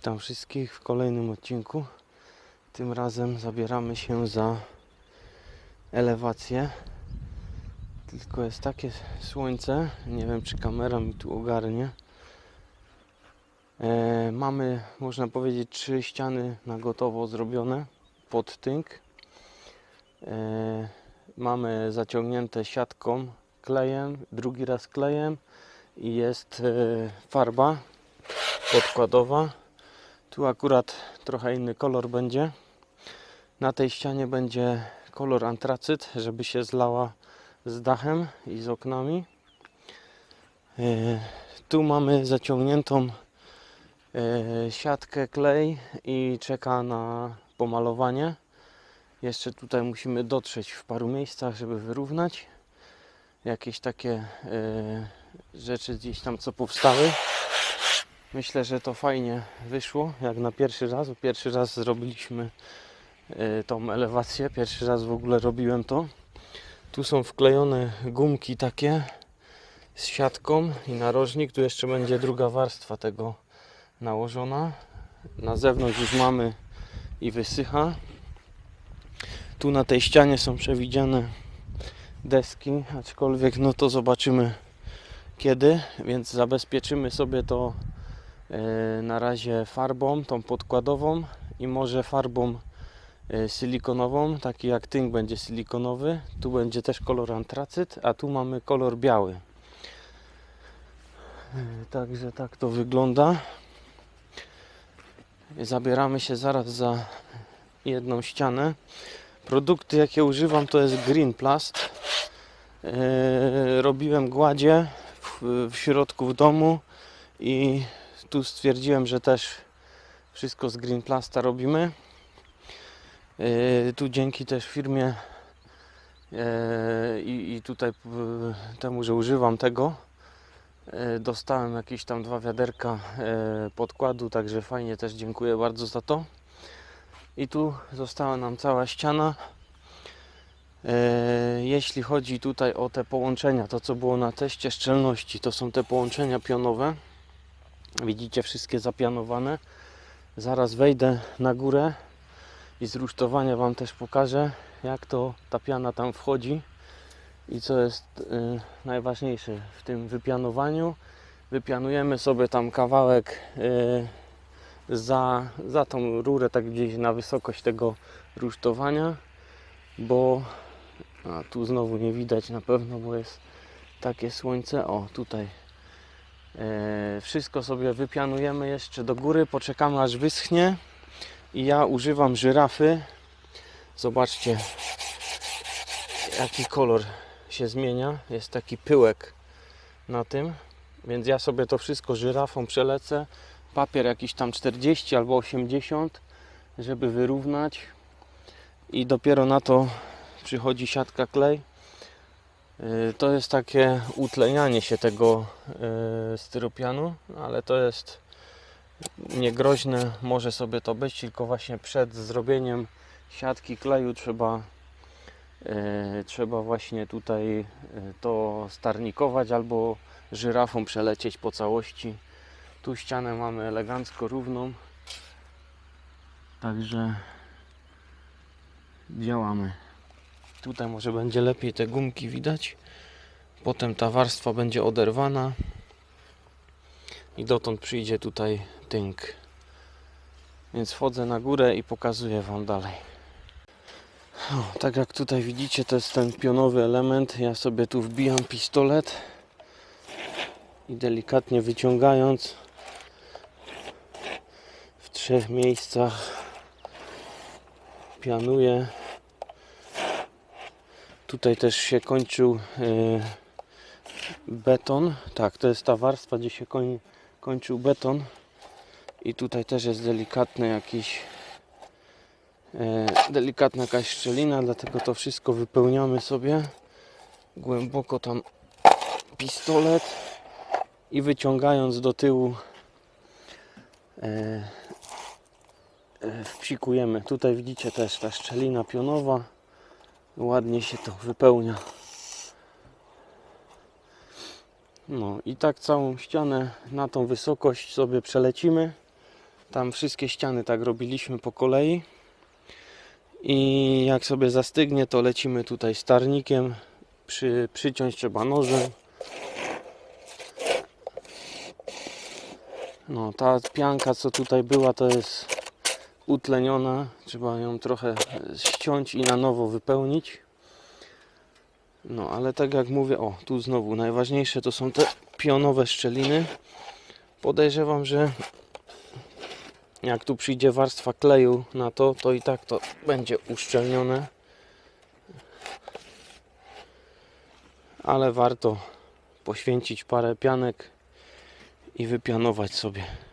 Witam wszystkich w kolejnym odcinku. Tym razem zabieramy się za elewację. Tylko jest takie słońce, nie wiem czy kamera mi tu ogarnie. E, mamy, można powiedzieć, trzy ściany na gotowo zrobione pod tynk. E, mamy zaciągnięte siatką, klejem, drugi raz klejem i jest e, farba podkładowa. Tu akurat trochę inny kolor będzie. Na tej ścianie będzie kolor antracyt, żeby się zlała z dachem i z oknami. E, Tu mamy zaciągniętą e, siatkę, klej i czeka na pomalowanie. Jeszcze tutaj musimy dotrzeć w paru miejscach, żeby wyrównać jakieś takie e, rzeczy gdzieś tam co powstały. Myślę, że to fajnie wyszło, jak na pierwszy raz. Pierwszy raz zrobiliśmy e, tą elewację, pierwszy raz w ogóle robiłem to. Tu są wklejone gumki takie z siatką i narożnik. Tu jeszcze będzie druga warstwa tego nałożona. Na zewnątrz już mamy i wysycha. Tu na tej ścianie są przewidziane deski, aczkolwiek no to zobaczymy kiedy, więc zabezpieczymy sobie to na razie farbą, tą podkładową i może farbą e, silikonową, taki jak tynk będzie silikonowy. Tu będzie też kolor antracyt, a tu mamy kolor biały. E, Także tak to wygląda. Zabieramy się zaraz za jedną ścianę. Produkty jakie używam to jest Green Plast. E, Robiłem gładzie w środku w domu i tu stwierdziłem, że też wszystko z Green Plasta robimy. E, Tu dzięki też firmie e, i, tutaj temu, że używam tego, e, dostałem jakieś tam dwa wiaderka podkładu, także fajnie też dziękuję bardzo za to. I tu została nam cała ściana. Jeśli chodzi tutaj o te połączenia, to co było na teście szczelności, to są te połączenia pionowe. Widzicie wszystkie zapianowane. Zaraz wejdę na górę i z rusztowania Wam też pokażę, jak to ta piana tam wchodzi i co jest y, najważniejsze w tym wypianowaniu. Wypianujemy sobie tam kawałek y, za, za tą rurę, tak gdzieś na wysokość tego rusztowania, bo a tu znowu nie widać na pewno, bo jest takie słońce. O, tutaj wszystko sobie wypianujemy jeszcze do góry, poczekamy aż wyschnie i ja używam żyrafy. Zobaczcie, jaki kolor się zmienia. Jest taki pyłek na tym, więc ja sobie to wszystko żyrafą przelecę. Papier jakiś tam 40 albo 80, żeby wyrównać i dopiero na to przychodzi siatka klej. Yy, To jest takie utlenianie się tego yy, styropianu, ale to jest niegroźne, może sobie to być, tylko właśnie przed zrobieniem siatki kleju trzeba yy, trzeba właśnie tutaj to starnikować albo żyrafą przelecieć po całości. Tu ścianę mamy elegancko równą. Także działamy. Tutaj może będzie lepiej te gumki widać. Potem ta warstwa będzie oderwana i dotąd przyjdzie tutaj tynk. Więc wchodzę na górę i pokazuję Wam dalej. O, tak jak tutaj widzicie, to jest ten pionowy element. Ja sobie tu wbijam pistolet i delikatnie wyciągając w trzech miejscach pianuję. Tutaj też się kończył e, beton. Tak, to jest ta warstwa, gdzie się koń, kończył beton. I tutaj też jest delikatny jakiś e, delikatna jakaś szczelina, dlatego to wszystko wypełniamy sobie głęboko tam pistolet i wyciągając do tyłu e, wpsikujemy. Tutaj widzicie też ta szczelina pionowa ładnie się to wypełnia. No i tak całą ścianę na tą wysokość sobie przelecimy. Tam wszystkie ściany tak robiliśmy po kolei. I jak sobie zastygnie, to lecimy tutaj starnikiem. Przy, przyciąć trzeba nożem. No, ta pianka, co tutaj była, to jest utleniona. Trzeba ją trochę ściąć i na nowo wypełnić. No, ale tak jak mówię, o, tu znowu najważniejsze to są te pionowe szczeliny. Podejrzewam, że jak tu przyjdzie warstwa kleju na to, to i tak to będzie uszczelnione. Ale warto poświęcić parę pianek i wypianować sobie.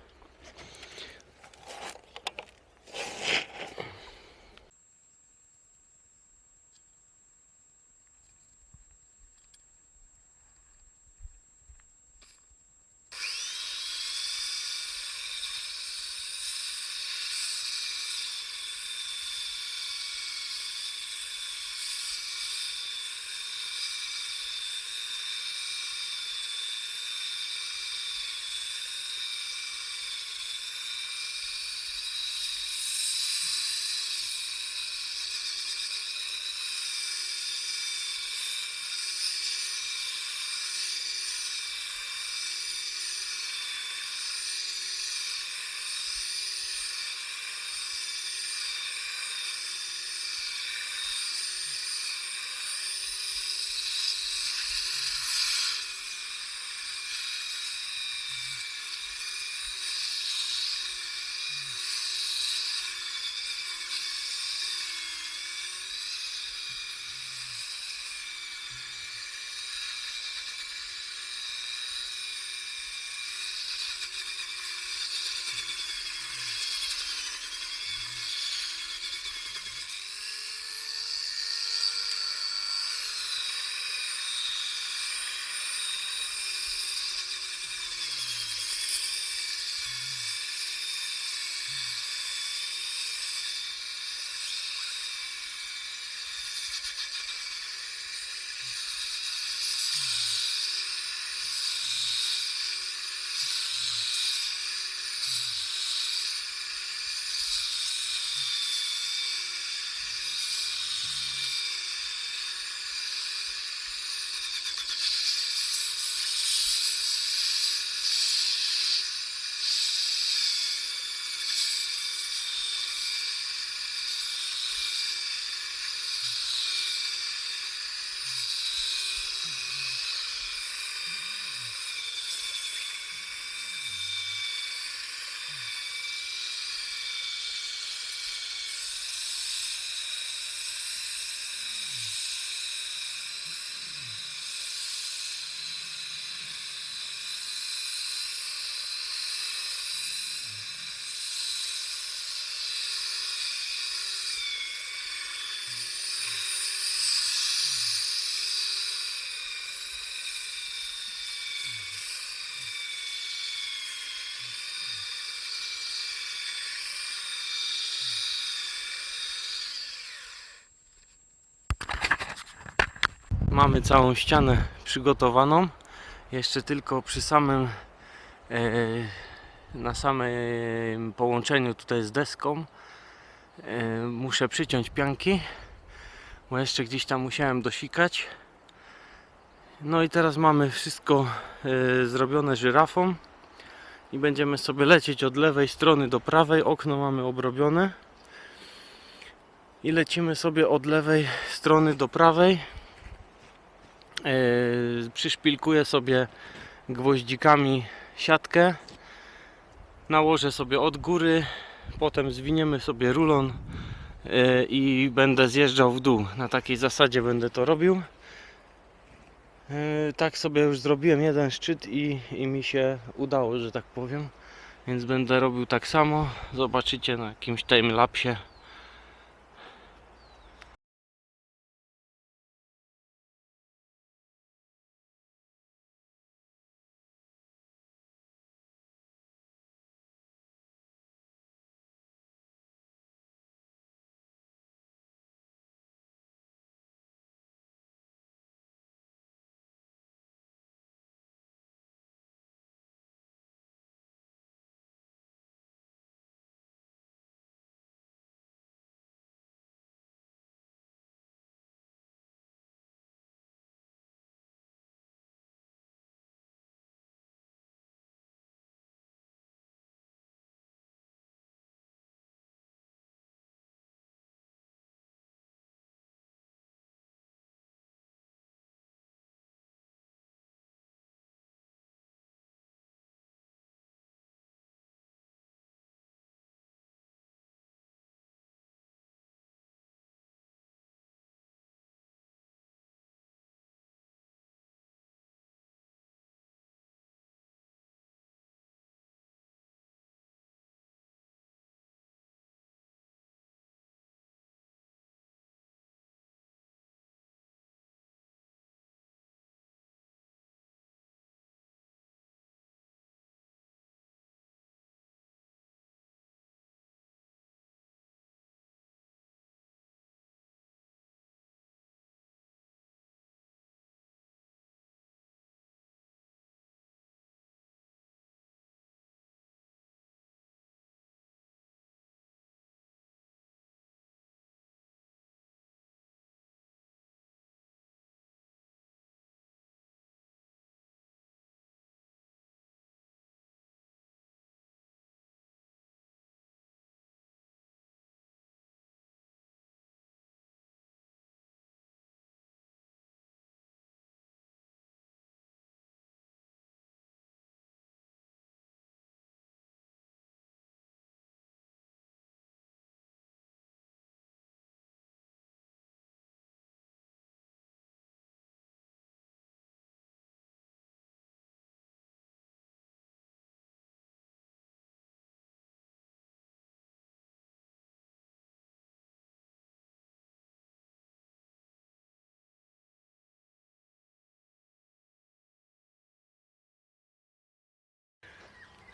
Mamy całą ścianę przygotowaną. Jeszcze tylko przy samym e, na samym połączeniu tutaj z deską e, muszę przyciąć pianki, bo jeszcze gdzieś tam musiałem dosikać. No i teraz mamy wszystko e, zrobione żyrafą i będziemy sobie lecieć od lewej strony do prawej. Okno mamy obrobione i lecimy sobie od lewej strony do prawej. Yy, przyszpilkuję sobie gwoździkami siatkę nałożę sobie od góry potem zwiniemy sobie rulon yy, i będę zjeżdżał w dół. Na takiej zasadzie będę to robił. Yy, tak sobie już zrobiłem jeden szczyt i, i mi się udało, że tak powiem. Więc będę robił tak samo. Zobaczycie na jakimś timelapsie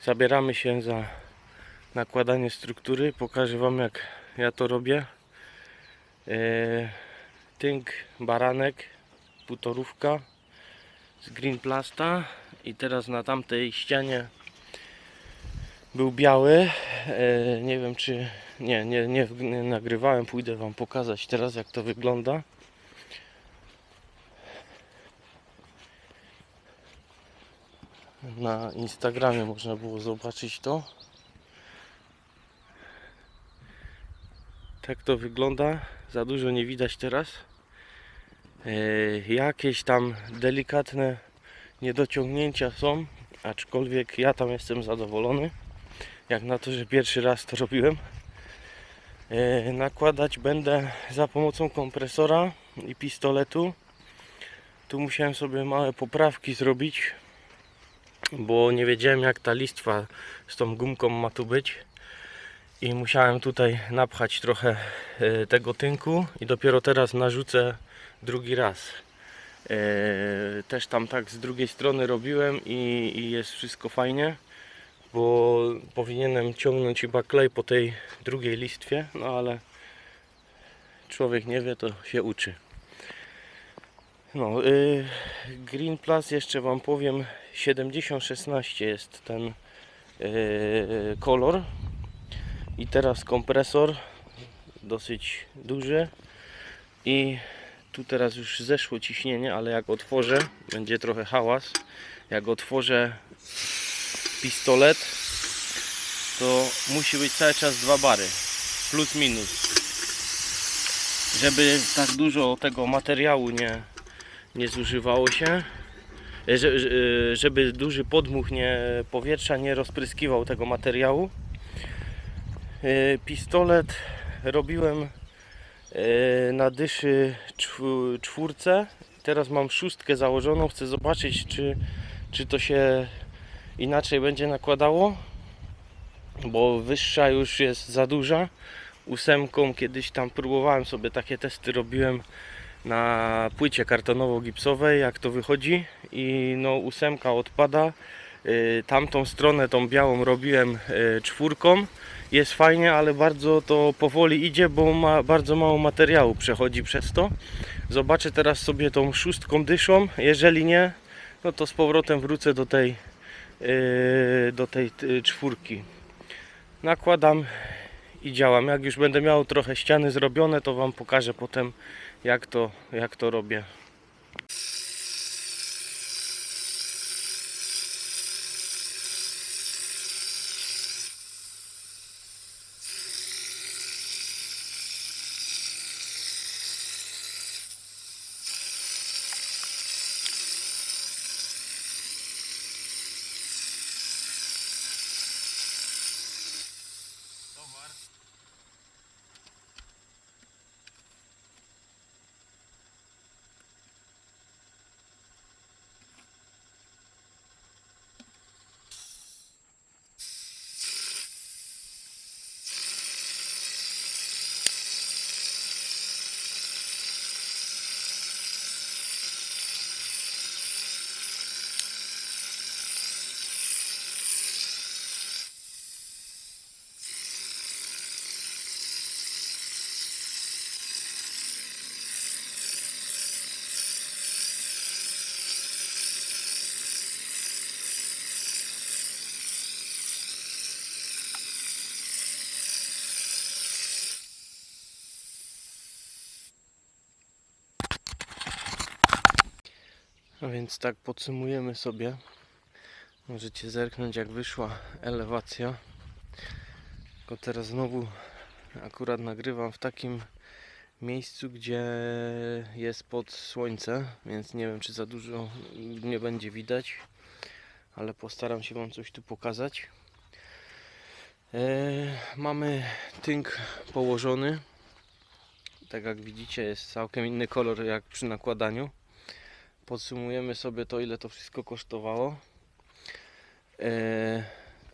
Zabieramy się za nakładanie struktury. Pokażę Wam jak ja to robię. E, tynk, baranek, półtorówka z Green Plasta i teraz na tamtej ścianie był biały. E, nie wiem czy nie, nie, nie, nie nagrywałem, pójdę Wam pokazać teraz jak to wygląda. Na Instagramie można było zobaczyć to. Tak to wygląda. Za dużo nie widać teraz. E, jakieś tam delikatne niedociągnięcia są, aczkolwiek ja tam jestem zadowolony. Jak na to, że pierwszy raz to robiłem. E, nakładać będę za pomocą kompresora i pistoletu. Tu musiałem sobie małe poprawki zrobić, bo nie wiedziałem jak ta listwa z tą gumką ma tu być. I musiałem tutaj napchać trochę e, tego tynku i dopiero teraz narzucę drugi raz. E, Też tam tak z drugiej strony robiłem i, jest wszystko fajnie, bo powinienem ciągnąć chyba klej po tej drugiej listwie, no ale człowiek nie wie, to się uczy. No, y, Green Plus jeszcze Wam powiem, 7016 jest ten y, kolor. I teraz kompresor dosyć duży i tu teraz już zeszło ciśnienie, ale jak otworzę, będzie trochę hałas. Jak otworzę pistolet, to musi być cały czas dwa bary, plus minus. Żeby tak dużo tego materiału nie, nie zużywało się, żeby duży podmuch nie, powietrza nie rozpryskiwał tego materiału. E, Pistolet robiłem e, na dyszy czw- czwórce. Teraz mam szóstkę założoną. Chcę zobaczyć, czy, czy to się inaczej będzie nakładało, bo wyższa już jest za duża. Ósemką kiedyś tam próbowałem sobie takie testy robiłem na płycie kartonowo-gipsowej, jak to wychodzi i no ósemka odpada. Y, Tamtą stronę, tą białą robiłem y, czwórką. Jest fajnie, ale bardzo to powoli idzie, bo ma bardzo mało materiału przechodzi przez to. Zobaczę teraz sobie tą szóstką dyszą. Jeżeli nie, no to z powrotem wrócę do tej, y, do tej czwórki. Nakładam i działam. Jak już będę miał trochę ściany zrobione, to Wam pokażę potem jak to, jak to robię. A więc tak podsumujemy sobie. Możecie zerknąć jak wyszła elewacja. Tylko teraz znowu akurat nagrywam w takim miejscu, gdzie jest pod słońce, więc nie wiem czy za dużo nie będzie widać, ale postaram się Wam coś tu pokazać. E, mamy tynk położony. Tak jak widzicie jest całkiem inny kolor jak przy nakładaniu podsumujemy sobie to, ile to wszystko kosztowało. E,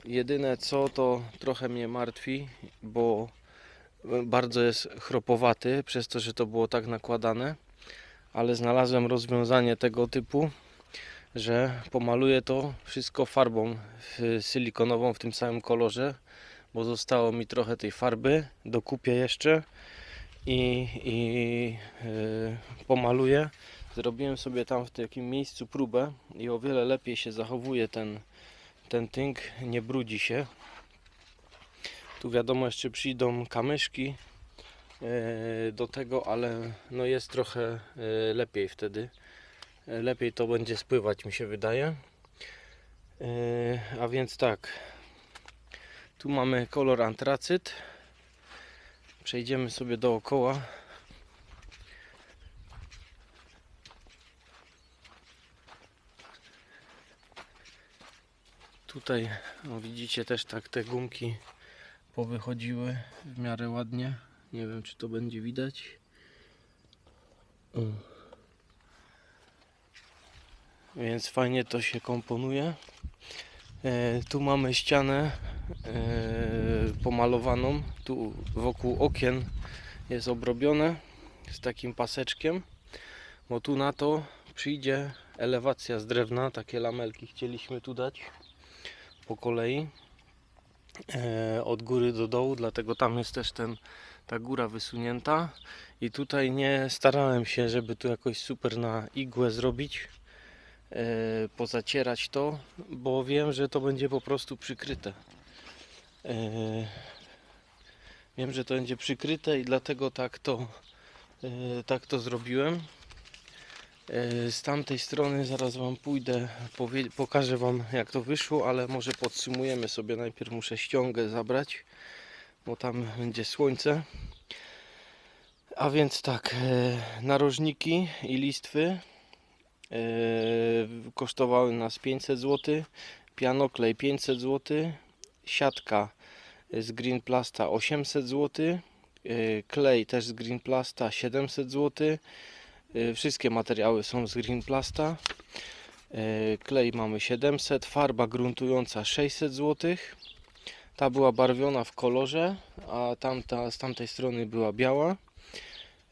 jedyne co to trochę mnie martwi, bo bardzo jest chropowaty, przez to, że to było tak nakładane, ale znalazłem rozwiązanie tego typu, że pomaluję to wszystko farbą silikonową w tym samym kolorze, bo zostało mi trochę tej farby, dokupię jeszcze i, i y, pomaluję. Zrobiłem sobie tam w takim miejscu próbę i o wiele lepiej się zachowuje ten, ten tynk, nie brudzi się. Tu wiadomo jeszcze przyjdą kamyszki e, do tego, ale no jest trochę e, lepiej wtedy. E, Lepiej to będzie spływać mi się wydaje. A więc tak. Tu mamy kolor antracyt. Przejdziemy sobie dookoła. Tutaj no widzicie też tak te gumki powychodziły w miarę ładnie. Nie wiem czy to będzie widać. Więc fajnie to się komponuje. E, tu mamy ścianę e, pomalowaną. Tu wokół okien jest obrobione z takim paseczkiem. Bo tu na to przyjdzie elewacja z drewna. Takie lamelki chcieliśmy tu dać po kolei e, od góry do dołu, dlatego tam jest też ten, ta góra wysunięta. I tutaj nie starałem się, żeby tu jakoś super na igłę zrobić e, pozacierać to, bo wiem, że to będzie po prostu przykryte. E, wiem, że to będzie przykryte i dlatego tak to tak to zrobiłem Z tamtej strony zaraz Wam pójdę, pokażę Wam jak to wyszło, ale może podsumujemy sobie. Najpierw muszę ściągę zabrać, bo tam będzie słońce. A więc tak, e, narożniki i listwy e, kosztowały nas 500 zł, pianoklej 500 zł, siatka z Greenplasta 800 zł, e, klej też z Greenplasta 700 zł, Wszystkie materiały są z Greenplasta. Y, Klej mamy 700, farba gruntująca 600 zł. Ta była barwiona w kolorze, a tamta z tamtej strony była biała.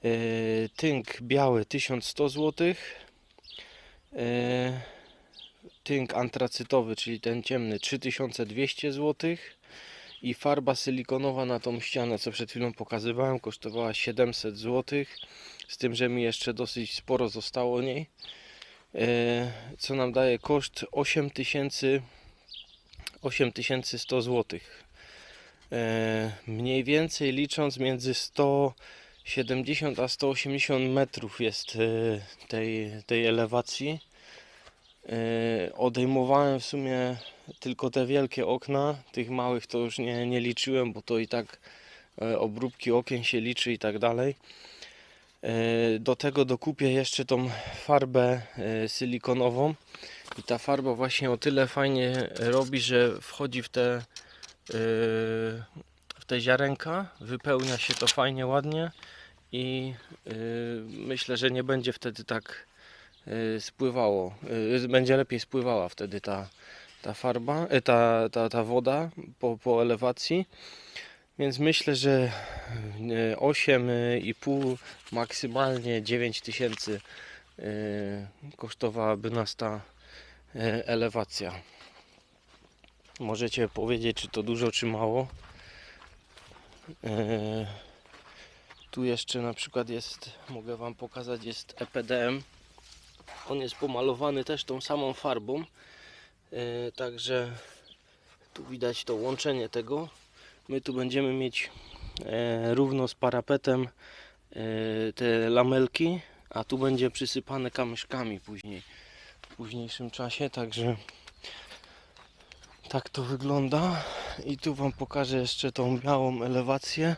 Y, Tynk biały 1100 zł. Tynk antracytowy, czyli ten ciemny 3200 zł. I farba silikonowa na tą ścianę, co przed chwilą pokazywałem, kosztowała 700 zł. Z tym, że mi jeszcze dosyć sporo zostało niej. E, Co nam daje koszt 8000 8100 zł. Mniej więcej licząc między 170 a 180 metrów jest e, tej, tej elewacji. E, Odejmowałem w sumie tylko te wielkie okna. Tych małych to już nie, nie liczyłem, bo to i tak obróbki okien się liczy i tak dalej. E, Do tego dokupię jeszcze tą farbę e, silikonową i ta farba właśnie o tyle fajnie robi, że wchodzi w te e, w te ziarenka, wypełnia się to fajnie, ładnie i myślę, że nie będzie wtedy tak spływało, będzie lepiej spływała wtedy ta, ta farba, ta, ta, ta woda po, po elewacji. Więc myślę, że e, 8,5 maksymalnie 9 tysięcy e, kosztowałaby nas ta e, elewacja. Możecie powiedzieć, czy to dużo, czy mało. E, Tu jeszcze na przykład jest, mogę Wam pokazać, jest EPDM. On jest pomalowany też tą samą farbą. E, Także tu widać to łączenie tego. My tu będziemy mieć e, równo z parapetem e, te lamelki, a tu będzie przysypane kamyszkami później w późniejszym czasie, także tak to wygląda. I tu Wam pokażę jeszcze tą białą elewację.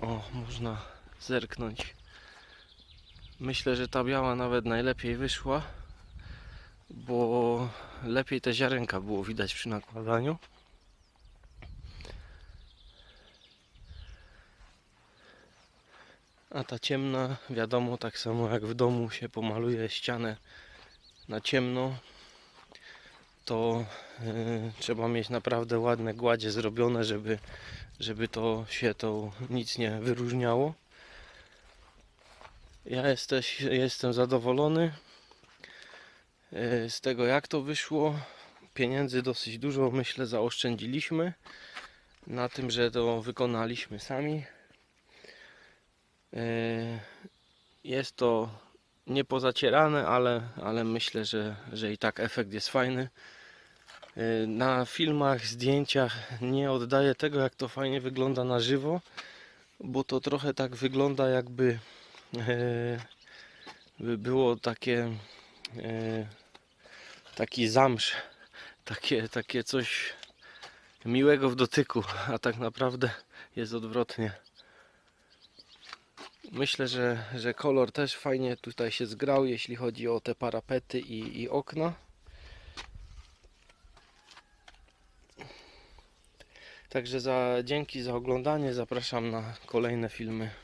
O, można zerknąć. Myślę, że ta biała nawet najlepiej wyszła bo lepiej te ziarenka było widać przy nakładaniu A ta ciemna, wiadomo, tak samo jak w domu się pomaluje ścianę na ciemno, to e, trzeba mieć naprawdę ładne gładzie zrobione, żeby, żeby to się to nic nie wyróżniało. Ja jesteś, jestem zadowolony. e, z tego jak to wyszło. Pieniędzy dosyć dużo myślę zaoszczędziliśmy na tym, że to wykonaliśmy sami. E, Jest to niepozacierane, ale, ale myślę, że, że i tak efekt jest fajny. E, Na filmach, zdjęciach nie oddaję tego, jak to fajnie wygląda na żywo, bo to trochę tak wygląda, jakby e, by było takie taki zamrz, takie, takie coś miłego w dotyku, a tak naprawdę jest odwrotnie. Myślę, że, że kolor też fajnie tutaj się zgrał, jeśli chodzi o te parapety i, i okna. Także za, dzięki za oglądanie. Zapraszam na kolejne filmy.